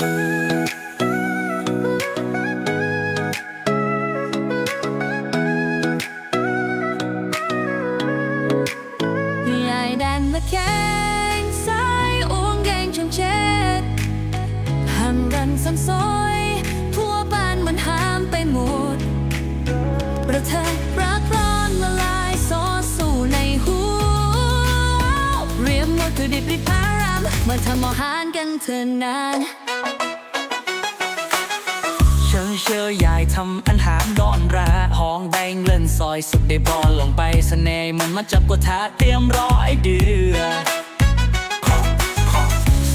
ยายแดนมาแข้งซ้ายอ้วงแกงชงเช็ดห้ามกันซ้ำซอยทั่วบ้านมันห้ามไปหมดประเทิงรักร้อนละลายซอสสู่ในหัวเรียมหมดคือดิบริพารามมาทำอาหารกันเถอะนาน เชอเชอยายทำอาหารดอนราห้องแดงเล่นซอยสุดได้บอลลงไปเสน่ห์มันมาจับกระทะเตรียมร้อยเดือ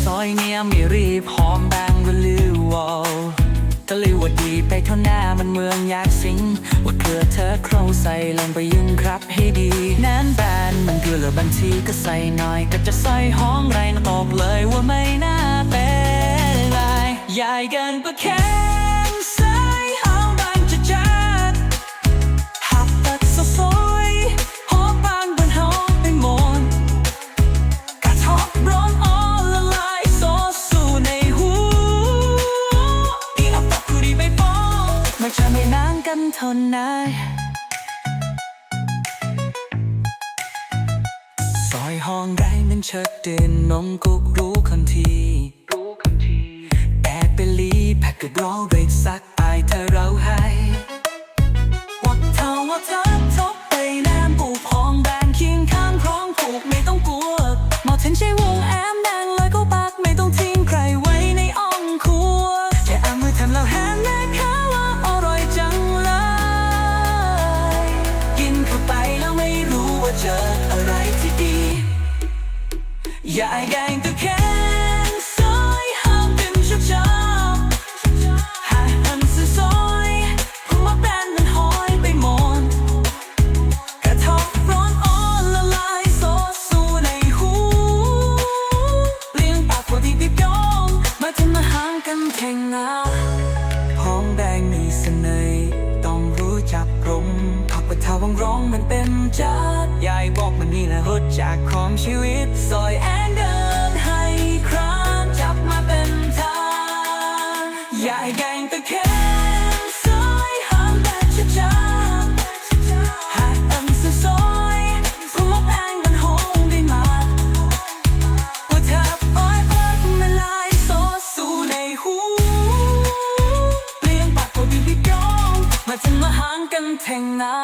ซอยเงียมีรีบหอมแบงระลือวอลตะลือว่าดีไปเท่าหน้ามันเมืองยากสิงว่าเกลือเธอเคราใส่ลงไปยึงครับให้ดีแนนแบนมันเกลือบางทีก็ใส่หน่อยก็จะใส่ห้องไรนะตอบเลยว่าไม่น่าเป็นไรใหญ่เกินประแข็ จะไม่นานกันเท่านั้นซอยห้องไรนั้นเชิดเด่นนมกุกรู้คนทีรู้คนทีแอบไปลีแพ็กกระดรอเรกซักอายเธอเราให้วัดเท่าว่าเธอทบ อย่าแกล้งตัวแข็งซอยห้ามดึงชุบชับหาหันซซอยเพราะว่าแบรนด์มันหอยไปหมดกระทบร้อนอ่อนละลายโซสู่ในหูเลี้ยงปากพอดีปิบยองมาทำอาหารกันแข่งงาห้องแดงมีเสน่ห์ต้องรู้จักรมขับไปทาวังร้องมันเป็นจัดยา บอกมันนี่แหละรสจากของชีวิตซอยแอนเดินให้ครามจับมาเป็นทางยายแกงตะแคงซอยห้ามแดนช้าๆหากอันสุดซอยพวกแองมันหงได้มาว่าเธออ้อยเอิดมันลายโซสู่ในหูเปลี่ยนปากกว่าบิบิยองมาทำอาหารกันแทงนา